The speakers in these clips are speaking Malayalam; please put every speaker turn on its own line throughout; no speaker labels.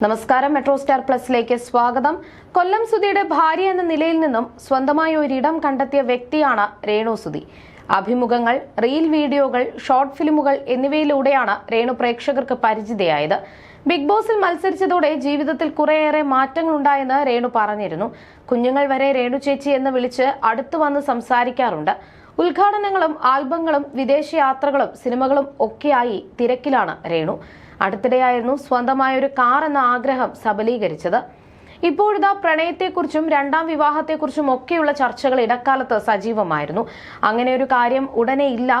നമസ്കാരം മെട്രോ സ്റ്റാർ പ്ലസിലേക്ക് സ്വാഗതം. കൊല്ലം സുധിയുടെ ഭാര്യ എന്ന നിലയിൽ നിന്നും സ്വന്തമായി ഒരിടം കണ്ടെത്തിയ വ്യക്തിയാണ് രേണു സുധി. അഭിമുഖങ്ങൾ റീൽ വീഡിയോകൾ ഷോർട്ട് ഫിലിമുകൾ എന്നിവയിലൂടെയാണ് രേണു പ്രേക്ഷകർക്ക് പരിചിതയായത്. ബിഗ് ബോസിൽ മത്സരിച്ചതോടെ ജീവിതത്തിൽ കുറേയേറെ മാറ്റങ്ങളുണ്ടായെന്ന് രേണു പറഞ്ഞിരുന്നു. കുഞ്ഞുങ്ങൾ വരെ രേണു ചേച്ചി എന്ന് വിളിച്ച് അടുത്തു വന്ന് സംസാരിക്കാറുണ്ട്. ഉദ്ഘാടനങ്ങളും ആൽബങ്ങളും വിദേശയാത്രകളും സിനിമകളും ഒക്കെയായി തിരക്കിലാണ് രേണു. അടുത്തിടെയായിരുന്നു സ്വന്തമായ ഒരു കാർ എന്ന ആഗ്രഹം സബലീകരിച്ചത്. ഇപ്പോഴിതാ പ്രണയത്തെക്കുറിച്ചും രണ്ടാം വിവാഹത്തെക്കുറിച്ചും ഒക്കെയുള്ള ചർച്ചകൾ ഇടക്കാലത്ത് സജീവമായിരുന്നു. അങ്ങനെ ഒരു കാര്യം ഉടനെ ഇല്ല.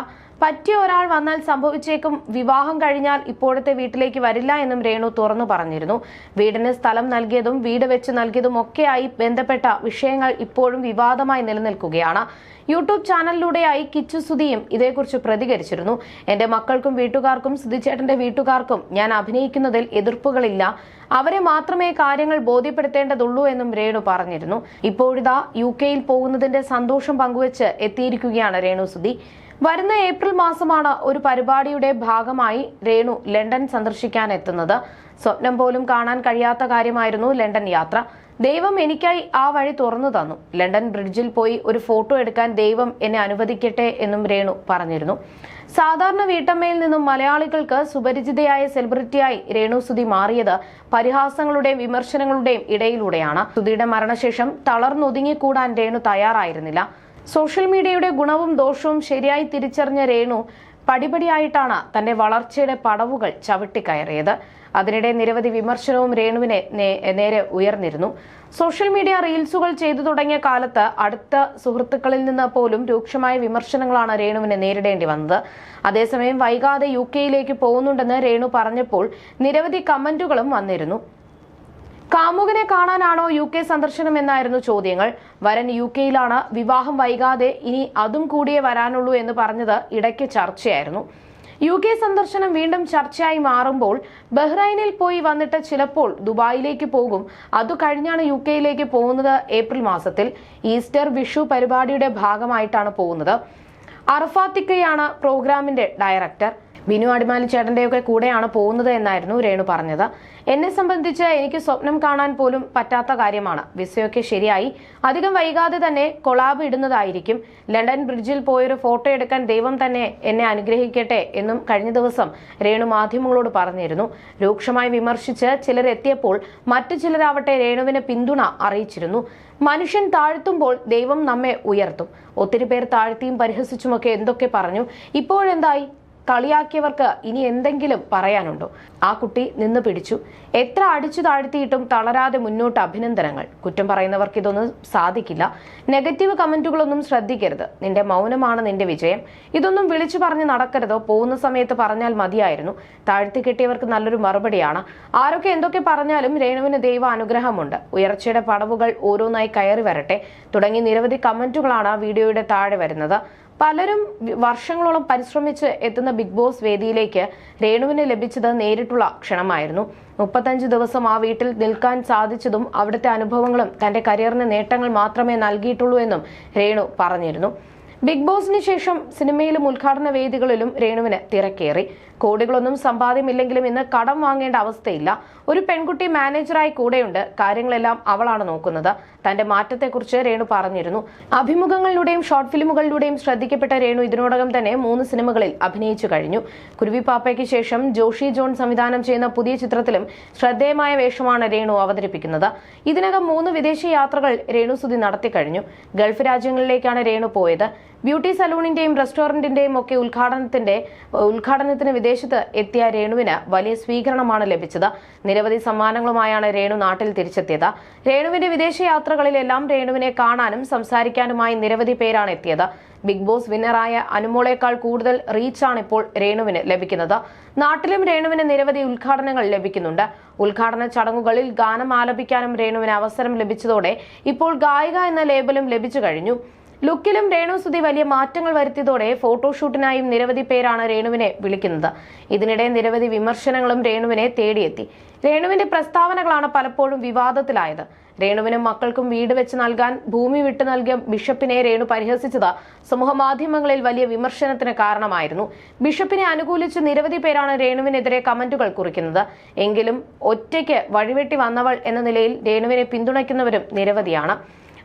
പറ്റിയ ഒരാൾ വന്നാൽ സംഭവിച്ചേക്കും. വിവാഹം കഴിഞ്ഞാൽ ഇപ്പോഴത്തെ വീട്ടിലേക്ക് വരില്ല എന്നും രേണു തുറന്നു പറഞ്ഞിരുന്നു. വീടിന് സ്ഥലം നൽകിയതും വീട് വെച്ച് നൽകിയതും ഒക്കെയായി ബന്ധപ്പെട്ട വിഷയങ്ങൾ ഇപ്പോഴും വിവാദമായി നിലനിൽക്കുകയാണ്. യൂട്യൂബ് ചാനലിലൂടെയായി കിച്ചു സുധിയും ഇതേക്കുറിച്ച് പ്രതികരിച്ചിരുന്നു. എന്റെ മക്കൾക്കും വീട്ടുകാർക്കും സുധിച്ചേട്ടന്റെ വീട്ടുകാർക്കും ഞാൻ അഭിനയിക്കുന്നതിൽ എതിർപ്പുകളില്ല. അവരെ മാത്രമേ കാര്യങ്ങൾ ബോധ്യപ്പെടുത്തേണ്ടതുള്ളൂ എന്നും രേണു പറഞ്ഞിരുന്നു. ഇപ്പോഴിതാ യു കെയിൽ പോകുന്നതിന്റെ സന്തോഷം പങ്കുവച്ച് എത്തിയിരിക്കുകയാണ് രേണു സുധി. വരുന്ന ഏപ്രിൽ മാസമാണ് ഒരു പരിപാടിയുടെ ഭാഗമായി രേണു ലണ്ടൻ സന്ദർശിക്കാൻ എത്തുന്നത് സ്വപ്നം പോലും കാണാൻ കഴിയാത്ത കാര്യമായിരുന്നു ലണ്ടൻ യാത്ര. ദൈവം എനിക്കായി ആ വഴി തുറന്നു തന്നു. ലണ്ടൻ ബ്രിഡ്ജിൽ പോയി ഒരു ഫോട്ടോ എടുക്കാൻ ദൈവം എന്നെ അനുവദിക്കട്ടെ എന്നും രേണു പറഞ്ഞിരുന്നു. സാധാരണ വീട്ടമ്മയിൽ നിന്നും മലയാളികൾക്ക് സുപരിചിതയായ സെലിബ്രിറ്റിയായി രേണു സുധി മാറിയത് പരിഹാസങ്ങളുടെയും വിമർശനങ്ങളുടെയും ഇടയിലൂടെയാണ്. സുധിയുടെ മരണശേഷം തളർന്നൊതുങ്ങിക്കൂടാൻ രേണു തയ്യാറായിരുന്നില്ല. സോഷ്യൽ മീഡിയയുടെ ഗുണവും ദോഷവും ശരിയായി തിരിച്ചറിഞ്ഞ രേണു പടിപടിയായിട്ടാണ് തന്റെ വളർച്ചയുടെ പടവുകൾ ചവിട്ടിക്കയറിയത്. അതിനിടെ നിരവധി വിമർശനവും രേണുവിനെ നേരെ ഉയർന്നിരുന്നു. സോഷ്യൽ മീഡിയ റീൽസുകൾ ചെയ്തു തുടങ്ങിയ കാലത്ത് അടുത്ത സുഹൃത്തുക്കളിൽ നിന്ന് പോലും രൂക്ഷമായ വിമർശനങ്ങളാണ് രേണുവിനെ നേരിടേണ്ടി വന്നത്. അതേസമയം വൈകാതെ യു കെയിലേക്ക് പോകുന്നുണ്ടെന്ന് രേണു പറഞ്ഞപ്പോൾ നിരവധി കമന്റുകളും വന്നിരുന്നു. കാമുകനെ കാണാനാണോ യു കെ സന്ദർശനം എന്നായിരുന്നു ചോദ്യങ്ങൾ. വരൻ യു കെയിലാണ്. വിവാഹം വൈകാതെ ഇനി അതും കൂടിയേ വരാനുള്ളൂ എന്ന് പറഞ്ഞത് ഇടയ്ക്ക് ചർച്ചയായിരുന്നു. യു കെ സന്ദർശനം വീണ്ടും ചർച്ചയായി മാറുമ്പോൾ ബഹ്റൈനിൽ പോയി വന്നിട്ട് ചിലപ്പോൾ ദുബായിലേക്ക് പോകും. അതു കഴിഞ്ഞാണ് യു കെയിലേക്ക് പോകുന്നത് ഏപ്രിൽ മാസത്തിൽ. ഈസ്റ്റർ വിഷു പരിപാടിയുടെ ഭാഗമായിട്ടാണ് പോകുന്നത്. അറഫാത്തിക്കയാണ് പ്രോഗ്രാമിന്റെ ഡയറക്ടർ. ബിനു അടിമാലി ചേട്ടന്റെയൊക്കെ കൂടെയാണ് പോകുന്നത് എന്നായിരുന്നു രേണു പറഞ്ഞത്. എന്നെ സംബന്ധിച്ച് എനിക്ക് സ്വപ്നം കാണാൻ പോലും പറ്റാത്ത കാര്യമാണ്. വിസയൊക്കെ ശരിയായി. അധികം വൈകാതെ തന്നെ കൊളാബ് ഇടുന്നതായിരിക്കും. ലണ്ടൻ ബ്രിഡ്ജിൽ പോയൊരു ഫോട്ടോ എടുക്കാൻ ദൈവം തന്നെ എന്നെ അനുഗ്രഹിക്കട്ടെ എന്നും കഴിഞ്ഞ ദിവസം രേണു മാധ്യമങ്ങളോട് പറഞ്ഞിരുന്നു. രൂക്ഷമായി വിമർശിച്ച് ചിലർ എത്തിയപ്പോൾ മറ്റു ചിലരാവട്ടെ രേണുവിന് പിന്തുണ അറിയിച്ചിരുന്നു. മനുഷ്യൻ താഴ്ത്തുമ്പോൾ ദൈവം നമ്മെ ഉയർത്തും. ഒത്തിരി പേർ താഴ്ത്തിയും പരിഹസിച്ചുമൊക്കെ എന്തൊക്കെ പറഞ്ഞു. ഇപ്പോഴെന്തായി? കളിയാക്കിയവർക്ക് ഇനി എന്തെങ്കിലും പറയാനുണ്ടോ? ആ കുട്ടി നിന്ന് പിടിച്ചു. എത്ര അടിച്ചു താഴ്ത്തിയിട്ടും തളരാതെ മുന്നോട്ട് അഭിനന്ദനങ്ങൾ. കുറ്റം പറയുന്നവർക്ക് ഇതൊന്നും സാധിക്കില്ല. നെഗറ്റീവ് കമന്റുകളൊന്നും ശ്രദ്ധിക്കരുത്. നിന്റെ മൗനമാണ് നിന്റെ വിജയം. ഇതൊന്നും വിളിച്ചു പറഞ്ഞ് നടക്കരുതോ? പോകുന്ന സമയത്ത് പറഞ്ഞാൽ മതിയായിരുന്നു. താഴ്ത്തി കിട്ടിയവർക്ക് നല്ലൊരു മറുപടിയാണ്. ആരൊക്കെ എന്തൊക്കെ പറഞ്ഞാലും രേണുവിന് ദൈവ അനുഗ്രഹമുണ്ട് ഉയർച്ചയുടെ പടവുകൾ ഓരോന്നായി കയറി വരട്ടെ. തുടങ്ങി നിരവധി കമന്റുകളാണ് ആ വീഡിയോയുടെ താഴെ വരുന്നത്. പലരും വർഷങ്ങളോളം പരിശ്രമിച്ച് എത്തുന്ന ബിഗ് ബോസ് വേദിയിലേക്ക് രേണുവിന് ലഭിച്ചത് നേരിട്ടുള്ള ക്ഷണമായിരുന്നു. മുപ്പത്തഞ്ച് ദിവസം ആ വീട്ടിൽ നിൽക്കാൻ സാധിച്ചതും അവിടുത്തെ അനുഭവങ്ങളും തന്റെ കരിയറിന് നേട്ടങ്ങൾ മാത്രമേ നൽകിയിട്ടുള്ളൂ എന്നും രേണു പറഞ്ഞിരുന്നു. ബിഗ് ബോസിന് ശേഷം സിനിമയിലും ഉദ്ഘാടന വേദികളിലും രേണുവിന് തിരക്കേറി. കോടികളൊന്നും സമ്പാദ്യമില്ലെങ്കിലും ഇന്ന് കടം വാങ്ങേണ്ട അവസ്ഥയില്ല. ഒരു പെൺകുട്ടി മാനേജറായി കൂടെയുണ്ട്. കാര്യങ്ങളെല്ലാം അവളാണ് നോക്കുന്നത്. തന്റെ മാറ്റത്തെക്കുറിച്ച് രേണു പറഞ്ഞിരുന്നു. അഭിമുഖങ്ങളിലൂടെയും ഷോർട്ട് ഫിലിമുകളിലൂടെയും ശ്രദ്ധിക്കപ്പെട്ട രേണു ഇതിനോടകം തന്നെ മൂന്ന് സിനിമകളിൽ അഭിനയിച്ചു കഴിഞ്ഞു. കുരുവി പാപ്പയ്ക്ക് ശേഷം ജോഷി ജോൺ സംവിധാനം ചെയ്യുന്ന പുതിയ ചിത്രത്തിലും ശ്രദ്ധേയമായ വേഷമാണ് രേണു അവതരിപ്പിക്കുന്നത്. ഇതിനകം മൂന്ന് വിദേശ യാത്രകൾ രേണു സുധി നടത്തിക്കഴിഞ്ഞു ഗൾഫ് രാജ്യങ്ങളിലേക്കാണ് രേണു പോയത്. ബ്യൂട്ടി സലൂണിന്റെയും റെസ്റ്റോറന്റിന്റെയും ഒക്കെ ഉദ്ഘാടനത്തിന്റെ ഉദ്ഘാടനത്തിന് വിദേശത്ത് എത്തിയ രേണുവിന് വലിയ സ്വീകരണമാണ് ലഭിച്ചത്. നിരവധി സമ്മാനങ്ങളുമായാണ് രേണു നാട്ടിൽ തിരിച്ചെത്തിയത്. രേണുവിന്റെ വിദേശ യാത്രകളിലെല്ലാം രേണുവിനെ കാണാനും സംസാരിക്കാനുമായി നിരവധി പേരാണ് എത്തിയത്. ബിഗ് ബോസ് വിന്നറായ അനുമോളേക്കാൾ കൂടുതൽ റീച്ചാണ് ഇപ്പോൾ രേണുവിന് ലഭിക്കുന്നത്. നാട്ടിലും രേണുവിന് നിരവധി ഉദ്ഘാടനങ്ങൾ ലഭിക്കുന്നുണ്ട്. ഉദ്ഘാടന ചടങ്ങുകളിൽ ഗാനം ആലപിക്കാനും രേണുവിന് അവസരം ലഭിച്ചതോടെ ഇപ്പോൾ ഗായിക എന്ന ലേബലും ലഭിച്ചു കഴിഞ്ഞു. ലുക്കിലും രേണു സുധി വലിയ മാറ്റങ്ങൾ വരുത്തിയതോടെ ഫോട്ടോഷൂട്ടിനായും നിരവധി പേരാണ് രേണുവിനെ വിളിക്കുന്നത്. ഇതിനിടെ നിരവധി വിമർശനങ്ങളും രേണുവിനെ തേടിയെത്തി. രേണുവിന്റെ പ്രസ്താവനകളാണ് പലപ്പോഴും വിവാദത്തിലായത്. രേണുവിനും മക്കൾക്കും വീട് വെച്ച് നൽകാൻ ഭൂമി വിട്ടു നൽകിയ ബിഷപ്പിനെ രേണു പരിഹസിച്ചത് സമൂഹമാധ്യമങ്ങളിൽ വലിയ വിമർശനത്തിന് കാരണമായിരുന്നു. ബിഷപ്പിനെ അനുകൂലിച്ച് നിരവധി പേരാണ് രേണുവിനെതിരെ കമന്റുകൾ കുറിക്കുന്നത്. എങ്കിലും ഒറ്റയ്ക്ക് വഴിവെട്ടി വന്നവൾ എന്ന നിലയിൽ രേണുവിനെ പിന്തുണയ്ക്കുന്നവരും നിരവധിയാണ്.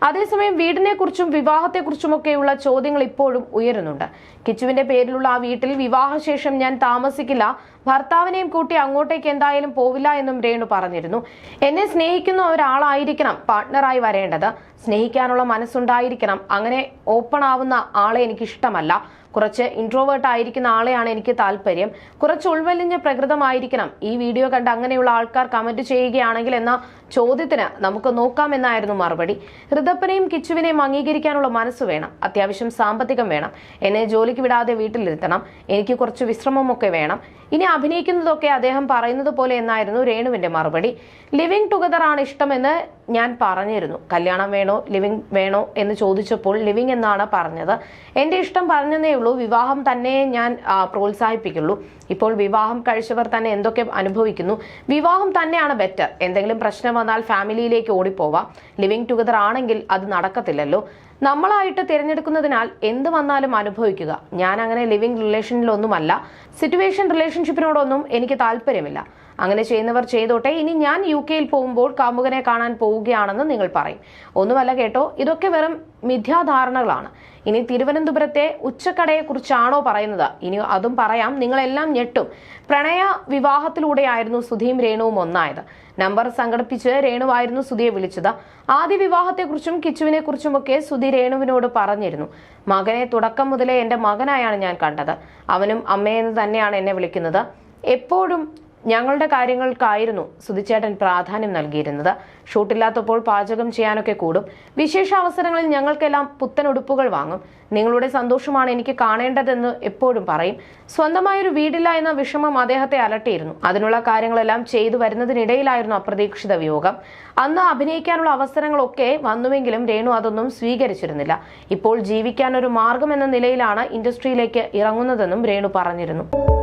അതേസമയം വീടിനെക്കുറിച്ചും വിവാഹത്തെക്കുറിച്ചുമൊക്കെയുള്ള ചോദ്യങ്ങൾ ഇപ്പോഴും ഉയരുന്നുണ്ട്. കിച്ചുവിന്റെ പേരിലുള്ള ആ വീട്ടിൽ വിവാഹശേഷം ഞാൻ താമസിക്കില്ല. ഭർത്താവിനെയും കൂട്ടി അങ്ങോട്ടേക്ക് എന്തായാലും പോവില്ല എന്നും രേണു പറഞ്ഞിരുന്നു. എന്നെ സ്നേഹിക്കുന്ന ഒരാളായിരിക്കണം പാർട്ട്ണറായി വരേണ്ടത്. സ്നേഹിക്കാനുള്ള മനസ്സുണ്ടായിരിക്കണം. അങ്ങനെ ഓപ്പൺ ആവുന്ന ആളെ എനിക്ക് ഇഷ്ടമല്ല കുറച്ച് ഇൻട്രോവേർട്ട് ആയിരിക്കുന്ന ആളെയാണ് എനിക്ക് താല്പര്യം. കുറച്ച് ഉൾവലിഞ്ഞ പ്രകൃതമായിരിക്കണം. ഈ വീഡിയോ കണ്ട് അങ്ങനെയുള്ള ആൾക്കാർ കമന്റ് ചെയ്യുകയാണെങ്കിൽ എന്ന ചോദ്യത്തിന് നമുക്ക് നോക്കാം എന്നായിരുന്നു മറുപടി. ഋതപ്പനെയും കിച്ചുവിനെയും അംഗീകരിക്കാനുള്ള മനസ്സ് വേണം. അത്യാവശ്യം സാമ്പത്തികം വേണം. എന്നെ ജോലിക്ക് വിടാതെ വീട്ടിലിരുത്തണം. എനിക്ക് കുറച്ച് വിശ്രമമൊക്കെ വേണം. ഇനി അഭിനയിക്കുന്നതൊക്കെ അദ്ദേഹം പറയുന്നത് പോലെ എന്നായിരുന്നു രേണുവിന്റെ മറുപടി. ലിവിങ് ടുഗദർ ആണ് ഇഷ്ടമെന്ന് ഞാൻ പറഞ്ഞിരുന്നു. കല്യാണം വേണോ ലിവിങ് വേണോ എന്ന് ചോദിച്ചപ്പോൾ ലിവിങ് എന്നാണ് പറഞ്ഞത്. എന്റെ ഇഷ്ടം പറഞ്ഞതേ ഉള്ളൂ. വിവാഹം തന്നെ ഞാൻ പ്രോത്സാഹിപ്പിക്കുള്ളൂ. ഇപ്പോൾ വിവാഹം കഴിച്ചവർ തന്നെ എന്തൊക്കെ അനുഭവിക്കുന്നു? വിവാഹം തന്നെയാണ് ബെറ്റർ എന്തെങ്കിലും പ്രശ്നം വന്നാൽ ഫാമിലിയിലേക്ക് ഓടിപ്പോവാം. ലിവിങ് ടുഗദർ ആണെങ്കിൽ അത് നടക്കത്തില്ലല്ലോ. നമ്മളായിട്ട് തിരഞ്ഞെടുക്കുന്നതിനാൽ എന്ത് വന്നാലും അനുഭവിക്കുക. ഞാൻ അങ്ങനെ ലിവിംഗ് റിലേഷനിലൊന്നുമല്ല. സിറ്റുവേഷൻ റിലേഷൻഷിപ്പിനോടൊന്നും എനിക്ക് താല്പര്യമില്ല. അങ്ങനെ ചെയ്യുന്നവർ ചെയ്തോട്ടെ. ഇനി ഞാൻ യു കെയിൽ പോകുമ്പോൾ കാമുകനെ കാണാൻ പോവുകയാണെന്ന് നിങ്ങൾ പറയും. ഒന്നുമല്ല കേട്ടോ ഇതൊക്കെ വെറും മിഥ്യാധാരണകളാണ്. ഇനി തിരുവനന്തപുരത്തെ ഉച്ചക്കടയെക്കുറിച്ചാണോ പറയുന്നത്? ഇനി അതും പറയാം. നിങ്ങളെല്ലാം ഞെട്ടും. പ്രണയ വിവാഹത്തിലൂടെയായിരുന്നു സുധീം രേണുവും ഒന്നായത്. നമ്പർ സംഘടിപ്പിച്ച് രേണുവായിരുന്നു സുധിയെ വിളിച്ചത്. ആദ്യ വിവാഹത്തെക്കുറിച്ചും കിച്ചുവിനെ കുറിച്ചുമൊക്കെ സുധി രേണുവിനോട് പറഞ്ഞിരുന്നു. മകനെ തുടക്കം മുതലേ എന്റെ മകനായാണ് ഞാൻ കണ്ടത്. അവനും അമ്മയെന്ന് തന്നെയാണ് എന്നെ വിളിക്കുന്നത്. എപ്പോഴും ഞങ്ങളുടെ കാര്യങ്ങൾക്കായിരുന്നു സുധിച്ചേട്ടൻ പ്രാധാന്യം നൽകിയിരുന്നത്. ഷൂട്ടില്ലാത്തപ്പോൾ പാചകം ചെയ്യാനൊക്കെ കൂടും. വിശേഷ അവസരങ്ങളിൽ ഞങ്ങൾക്കെല്ലാം പുത്തൻ ഉടുപ്പുകൾ വാങ്ങും. നിങ്ങളുടെ സന്തോഷമാണ് എനിക്ക് കാണേണ്ടതെന്ന് എപ്പോഴും പറയും. സ്വന്തമായൊരു വീടില്ല എന്ന വിഷമം അദ്ദേഹത്തെ അലട്ടിയിരുന്നു. അതിനുള്ള കാര്യങ്ങളെല്ലാം ചെയ്തു വരുന്നതിനിടയിലായിരുന്നു അപ്രതീക്ഷിത വിയോഗം. അന്ന് അഭിനയിക്കാനുള്ള അവസരങ്ങളൊക്കെ വന്നുവെങ്കിലും രേണു അതൊന്നും സ്വീകരിച്ചിരുന്നില്ല. ഇപ്പോൾ ജീവിക്കാനൊരു മാർഗം എന്ന നിലയിലാണ് ഇൻഡസ്ട്രിയിലേക്ക് ഇറങ്ങുന്നതെന്നും രേണു പറഞ്ഞിരുന്നു.